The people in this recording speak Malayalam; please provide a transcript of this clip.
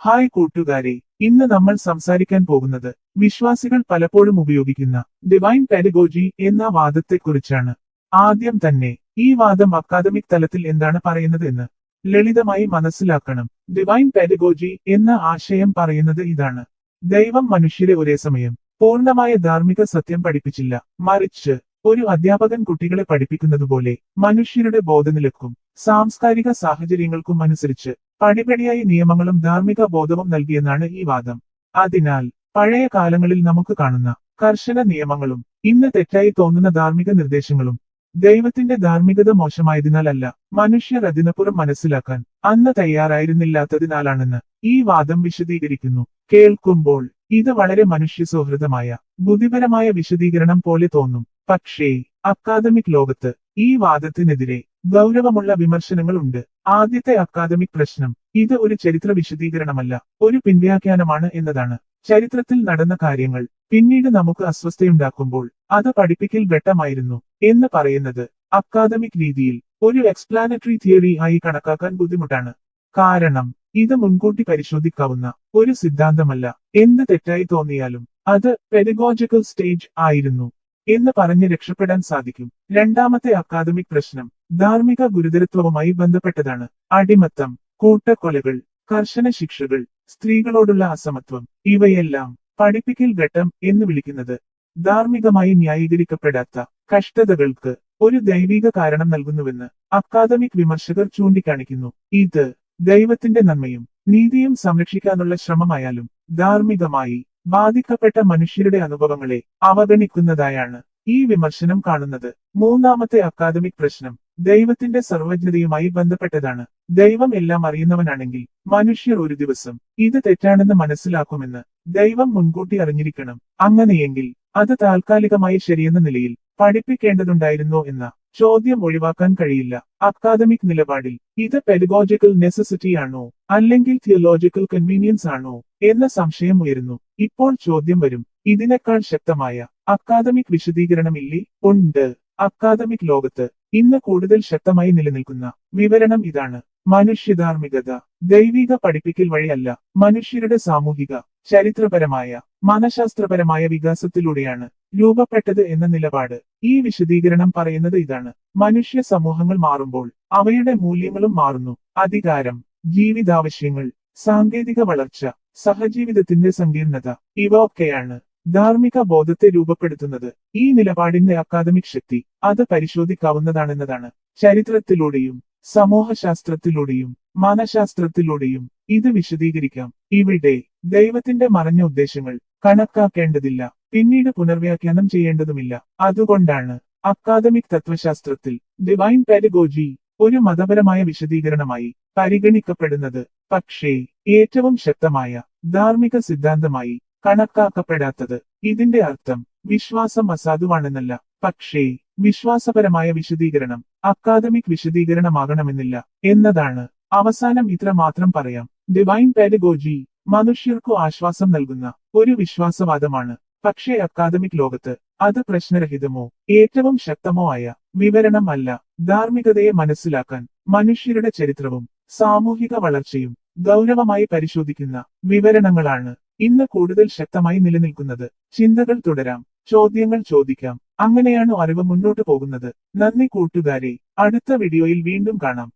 ഹായ് കൂട്ടുകാരെ ഇന്ന് നമ്മൾ സംസാരിക്കാൻ പോകുന്നത് വിശ്വാസികൾ പലപ്പോഴും ഉപയോഗിക്കുന്ന ഡിവൈൻ പെഡഗോജി എന്ന വാദത്തെക്കുറിച്ചാണ്. ആദ്യം തന്നെ ഈ വാദം അക്കാദമിക് തലത്തിൽ എന്താണ് പറയുന്നത് എന്ന് ലളിതമായി മനസ്സിലാക്കണം. ഡിവൈൻ പെഡഗോജി എന്ന ആശയം പറയുന്നത് ഇതാണ്. ദൈവം മനുഷ്യരെ ഒരേ സമയം പൂർണമായ ധാർമ്മിക സത്യം പഠിപ്പിച്ചില്ല. മറിച്ച് ഒരു അധ്യാപകൻ കുട്ടികളെ പഠിപ്പിക്കുന്നതുപോലെ മനുഷ്യരുടെ ബോധനിലക്കും സാംസ്കാരിക സാഹചര്യങ്ങൾക്കും അനുസരിച്ച് പടിപടിയായി നിയമങ്ങളും ധാർമ്മിക ബോധവും നൽകിയെന്നാണ് ഈ വാദം. അതിനാൽ പഴയ കാലങ്ങളിൽ നമുക്ക് കാണുന്ന കർശന നിയമങ്ങളും ഇന്ന് തെറ്റായി തോന്നുന്ന ധാർമ്മിക നിർദ്ദേശങ്ങളും ദൈവത്തിന്റെ ധാർമ്മികത മോശമായതിനാലല്ല മനുഷ്യർ അതിനപ്പുറം മനസ്സിലാക്കാൻ അന്ന് തയ്യാറായിരുന്നില്ലാത്തതിനാലാണെന്ന് ഈ വാദം വിശദീകരിക്കുന്നു. കേൾക്കുമ്പോൾ ഇത് വളരെ മനുഷ്യ സൗഹൃദമായ ബുദ്ധിപരമായ വിശദീകരണം പോലെ തോന്നും. പക്ഷേ അക്കാദമിക് ലോകത്ത് ഈ വാദത്തിനെതിരെ ഗൗരവമുള്ള വിമർശനങ്ങളുണ്ട്. ആദ്യത്തെ അക്കാദമിക് പ്രശ്നം ഇത് ഒരു ചരിത്ര വിശദീകരണമല്ല ഒരു പിൻവ്യാഖ്യാനമാണ് എന്നതാണ്. ചരിത്രത്തിൽ നടന്ന കാര്യങ്ങൾ പിന്നീട് നമുക്ക് അസ്വസ്ഥയുണ്ടാക്കുമ്പോൾ അത് പഠിപ്പിക്കൽ ഘട്ടമായിരുന്നു എന്ന് പറയുന്നത് അക്കാദമിക് രീതിയിൽ ഒരു എക്സ്പ്ലാനറ്ററി തിയറി ആയി കണക്കാക്കാൻ ബുദ്ധിമുട്ടാണ്. കാരണം ഇത് മുൻകൂട്ടി പരിശോധിക്കാവുന്ന ഒരു സിദ്ധാന്തമല്ല എന്ത് തെറ്റായി തോന്നിയാലും അത് പെഡഗോജിക്കൽ സ്റ്റേജ് ആയിരുന്നു എന്ന് പറഞ്ഞ് രക്ഷപ്പെടാൻ സാധിക്കും. രണ്ടാമത്തെ അക്കാദമിക് പ്രശ്നം ധാർമ്മിക ഗുരുതരത്വവുമായി ബന്ധപ്പെട്ടതാണ് അടിമത്തം കൂട്ടക്കൊലകൾ കർശന ശിക്ഷകൾ സ്ത്രീകളോടുള്ള അസമത്വം ഇവയെല്ലാം പഠിപ്പിക്കൽ ഘട്ടം എന്ന് വിളിക്കുന്നത് ധാർമ്മികമായി ന്യായീകരിക്കപ്പെടാത്ത കഷ്ടതകൾക്ക് ഒരു ദൈവിക കാരണം നൽകുന്നുവെന്ന് അക്കാദമിക് വിമർശകർ ചൂണ്ടിക്കാണിക്കുന്നു. ഇത് ദൈവത്തിന്റെ നന്മയും നീതിയും സംരക്ഷിക്കാനുള്ള ശ്രമമായാലും ധാർമ്മികമായി ബാധിക്കപ്പെട്ട മനുഷ്യരുടെ അനുഭവങ്ങളെ അവഗണിക്കുന്നതായാണ് ഈ വിമർശനം കാണുന്നത്. മൂന്നാമത്തെ അക്കാദമിക് പ്രശ്നം ദൈവത്തിന്റെ സർവജ്ഞതയുമായി ബന്ധപ്പെട്ടതാണ്. ദൈവം എല്ലാം അറിയുന്നവനാണെങ്കിൽ മനുഷ്യർ ഒരു ദിവസം ഇത് തെറ്റാണെന്ന് മനസ്സിലാക്കുമെന്ന് ദൈവം മുൻകൂട്ടി അറിഞ്ഞിരിക്കണം. അങ്ങനെയെങ്കിൽ അത് താൽക്കാലികമായി ശരിയെന്ന നിലയിൽ പഠിപ്പിക്കേണ്ടതുണ്ടായിരുന്നോ എന്ന ചോദ്യം ഒഴിവാക്കാൻ കഴിയില്ല. അക്കാദമിക് നിലപാടിൽ ഇത് പെഡഗോജിക്കൽ നെസസിറ്റി ആണോ അല്ലെങ്കിൽ തിയോളജിക്കൽ കൺവീനിയൻസ് ആണോ എന്ന സംശയം ഉയരുന്നു. ഇപ്പോൾ ചോദ്യം വരും ഇതിനേക്കാൾ ശക്തമായ അക്കാദമിക് വിശദീകരണമില്ലേ? ഉണ്ട്. അക്കാദമിക് ലോകത്ത് ഇന്ന് കൂടുതൽ ശക്തമായി നിലനിൽക്കുന്ന വിവരണം ഇതാണ്. മനുഷ്യധാർമ്മികത ദൈവിക പഠിപ്പിക്കൽ വഴിയല്ല മനുഷ്യരുടെ സാമൂഹിക ചരിത്രപരമായ മനഃശാസ്ത്രപരമായ വികാസത്തിലൂടെയാണ് രൂപപ്പെട്ടത് എന്ന നിലപാട്. ഈ വിശദീകരണം പറയുന്നത് ഇതാണ്. മനുഷ്യ സമൂഹങ്ങൾ മാറുമ്പോൾ അവയുടെ മൂല്യങ്ങളും മാറുന്നു. അധികാരം ജീവിതാവശ്യങ്ങൾ സാങ്കേതിക വളർച്ച സഹജീവിതത്തിന്റെ സങ്കീർണത ഇവ ഒക്കെയാണ് ധാർമ്മിക ബോധത്തെ രൂപപ്പെടുത്തുന്നത് ഈ നിലപാടിന്റെ അക്കാദമിക് ശക്തി. അത് പരിശോധിക്കാവുന്നതാണെന്നതാണ് ചരിത്രത്തിലൂടെയും സമൂഹശാസ്ത്രത്തിലൂടെയും മനഃശാസ്ത്രത്തിലൂടെയും ഇത് വിശദീകരിക്കാം. ഇവിടെ ദൈവത്തിന്റെ മറഞ്ഞ ഉദ്ദേശങ്ങൾ കണക്കാക്കേണ്ടതില്ല. പിന്നീട് പുനർവ്യാഖ്യാനം ചെയ്യേണ്ടതുമില്ല. അതുകൊണ്ടാണ് അക്കാദമിക് തത്വശാസ്ത്രത്തിൽ ഡിവൈൻ പെഡഗോജി ഒരു മതപരമായ വിശദീകരണമായി പരിഗണിക്കപ്പെടുന്നത്. പക്ഷേ ഏറ്റവും ശക്തമായ ധാർമ്മിക സിദ്ധാന്തമായി കണക്കാക്കപ്പെടാത്തത്. ഇതിന്റെ അർത്ഥം വിശ്വാസം അസാധുവാണെന്നല്ല. പക്ഷേ വിശ്വാസപരമായ വിശദീകരണം അക്കാദമിക് വിശദീകരണമാകണമെന്നില്ല എന്നതാണ്. അവസാനം ഇത്ര മാത്രം പറയാം. ഡിവൈൻ പെഡഗോജി മനുഷ്യർക്കു ആശ്വാസം നൽകുന്ന ഒരു വിശ്വാസവാദമാണ്. പക്ഷേ അക്കാദമിക് ലോകത്ത് അത് പ്രശ്നരഹിതമോ ഏറ്റവും ശക്തമോ ആയ വിവരണം അല്ല. ധാർമ്മികതയെ മനസ്സിലാക്കാൻ മനുഷ്യരുടെ ചരിത്രവും സാമൂഹിക വളർച്ചയും ഗൗരവമായി പരിശോധിക്കുന്ന വിവരണങ്ങളാണ് ഇന്ന് കൂടുതൽ ശക്തമായി നിലനിൽക്കുന്നത്. ചിന്തകൾ തുടരാം. ചോദ്യങ്ങൾ ചോദിക്കാം. അങ്ങനെയാണ് അറിവ് മുന്നോട്ട് പോകുന്നത്. നന്ദി കൂട്ടുകാരെ. അടുത്ത വീഡിയോയിൽ വീണ്ടും കാണാം.